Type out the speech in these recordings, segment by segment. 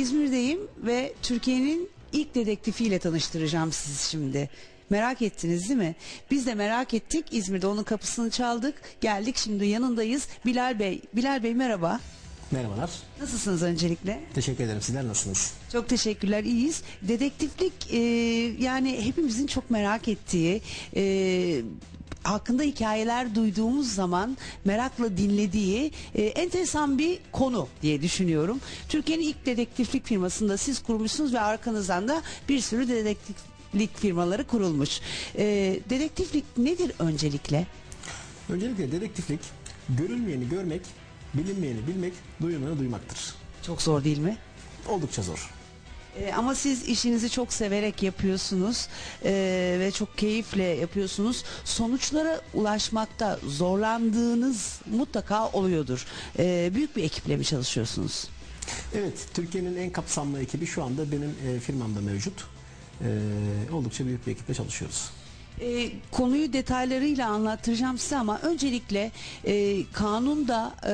İzmir'deyim ve Türkiye'nin ilk dedektifiyle tanıştıracağım sizi şimdi. Merak ettiniz değil mi? Biz de merak ettik. İzmir'de onun kapısını çaldık. Geldik şimdi yanındayız. Bilal Bey. Bilal Bey merhaba. Merhabalar. Nasılsınız öncelikle? Teşekkür ederim. Sizler nasılsınız? Çok teşekkürler, iyiyiz. Dedektiflik e, yani hepimizin çok merak ettiği, e, hakkında hikayeler duyduğumuz zaman merakla dinlediği e, enteresan bir konu diye düşünüyorum. Türkiye'nin ilk dedektiflik firmasını da siz kurmuşsunuz ve arkanızdan da bir sürü dedektiflik firmaları kurulmuş. E, dedektiflik nedir öncelikle? Öncelikle dedektiflik görülmeyeni görmek, bilinmeyeni bilmek, duyulmayanı duymaktır. Çok zor değil mi? Oldukça zor. E, ama siz işinizi çok severek yapıyorsunuz e, ve çok keyifle yapıyorsunuz. Sonuçlara ulaşmakta zorlandığınız mutlaka oluyordur. E, büyük bir ekiple mi çalışıyorsunuz? Evet, Türkiye'nin en kapsamlı ekibi şu anda benim e, firmamda mevcut. E, oldukça büyük bir ekiple çalışıyoruz. E, konuyu detaylarıyla anlattıracağım size ama öncelikle e, kanunda e,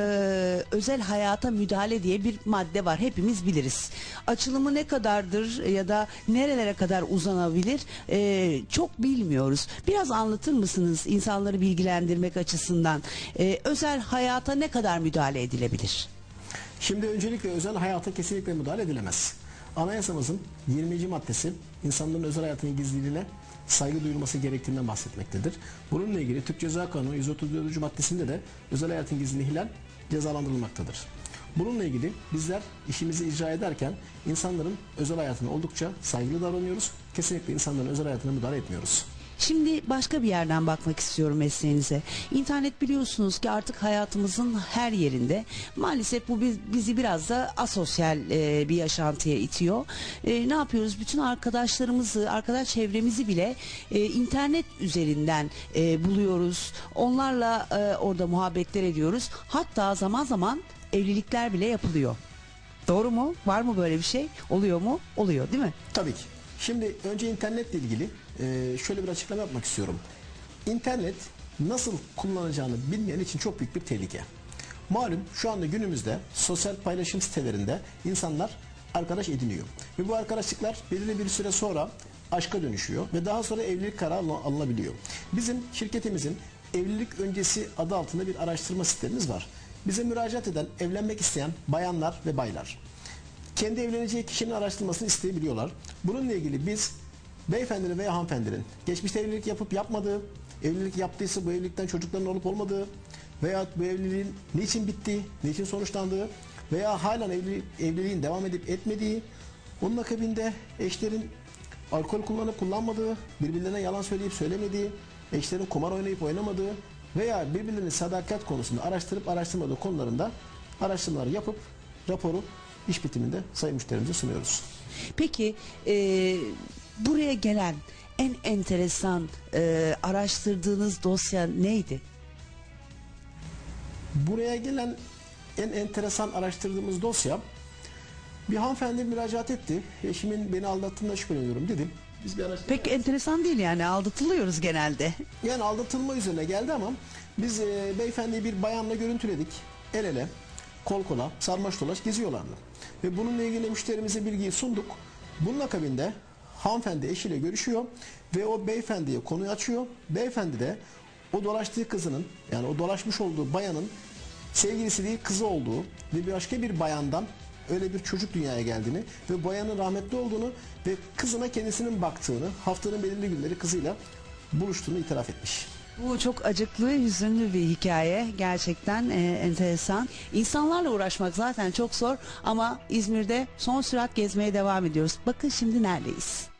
özel hayata müdahale diye bir madde var. Hepimiz biliriz. Açılımı ne kadardır ya da nerelere kadar uzanabilir e, çok bilmiyoruz. Biraz anlatır mısınız insanları bilgilendirmek açısından? E, özel hayata ne kadar müdahale edilebilir? Şimdi öncelikle özel hayata kesinlikle müdahale edilemez. Anayasamızın 20. maddesi insanların özel hayatının gizliliğine saygı duyulması gerektiğinden bahsetmektedir. Bununla ilgili Türk Ceza Kanunu 134. maddesinde de özel hayatın gizliliği ihlal cezalandırılmaktadır. Bununla ilgili bizler işimizi icra ederken insanların özel hayatına oldukça saygılı davranıyoruz. Kesinlikle insanların özel hayatına müdahale etmiyoruz. Şimdi başka bir yerden bakmak istiyorum mesleğinize. İnternet biliyorsunuz ki artık hayatımızın her yerinde. Maalesef bu biz- bizi biraz da asosyal e, bir yaşantıya itiyor. E, ne yapıyoruz? Bütün arkadaşlarımızı, arkadaş çevremizi bile e, internet üzerinden buluyoruz. Onlarla orada muhabbetler ediyoruz. Hatta zaman zaman evlilikler bile yapılıyor. Doğru mu? Var mı böyle bir şey? Oluyor mu? Oluyor değil mi? Tabii ki. Şimdi önce internetle ilgili e, şöyle bir açıklama yapmak istiyorum. İnternet nasıl kullanacağını bilmeyen için çok büyük bir tehlike. Malum şu anda günümüzde sosyal paylaşım sitelerinde insanlar arkadaş ediniyor. Ve bu arkadaşlıklar belirli bir süre sonra aşka dönüşüyor ve daha sonra evlilik kararı alın- alınabiliyor. Bizim şirketimizin evlilik öncesi adı altında bir araştırma sistemimiz var. Bize müracaat eden, evlenmek isteyen bayanlar ve baylar kendi evleneceği kişinin araştırmasını isteyebiliyorlar. Bununla ilgili biz beyefendinin veya hanımefendinin geçmişte evlilik yapıp yapmadığı, evlilik yaptıysa bu evlilikten çocukların olup olmadığı veya bu evliliğin niçin bittiği, niçin sonuçlandığı veya halen evli, evliliğin devam edip etmediği, onun akabinde eşlerin alkol kullanıp kullanmadığı, birbirlerine yalan söyleyip söylemediği, eşlerin kumar oynayıp oynamadığı veya birbirlerinin sadakat konusunda araştırıp araştırmadığı konularında araştırmalar yapıp raporu iş bitiminde sayın müşterimize sunuyoruz. Peki e, buraya gelen en enteresan e, araştırdığınız dosya neydi? Buraya gelen en enteresan araştırdığımız dosya bir hanımefendi müracaat etti. Eşimin beni aldattığında şüpheleniyorum dedim. Biz bir araştırma Pek enteresan değil yani aldatılıyoruz genelde. Yani aldatılma üzerine geldi ama biz e, beyefendiyi bir bayanla görüntüledik. El ele, kol kola, sarmaş dolaş geziyorlardı. Ve bununla ilgili müşterimize bilgiyi sunduk. Bunun akabinde hanımefendi eşiyle görüşüyor ve o beyefendiye konuyu açıyor. Beyefendi de o dolaştığı kızının yani o dolaşmış olduğu bayanın sevgilisi değil kızı olduğu ve bir başka bir bayandan öyle bir çocuk dünyaya geldiğini ve bayanın rahmetli olduğunu ve kızına kendisinin baktığını haftanın belirli günleri kızıyla buluştuğunu itiraf etmiş. Bu çok acıklı, hüzünlü bir hikaye. Gerçekten e, enteresan. İnsanlarla uğraşmak zaten çok zor ama İzmir'de son sürat gezmeye devam ediyoruz. Bakın şimdi neredeyiz?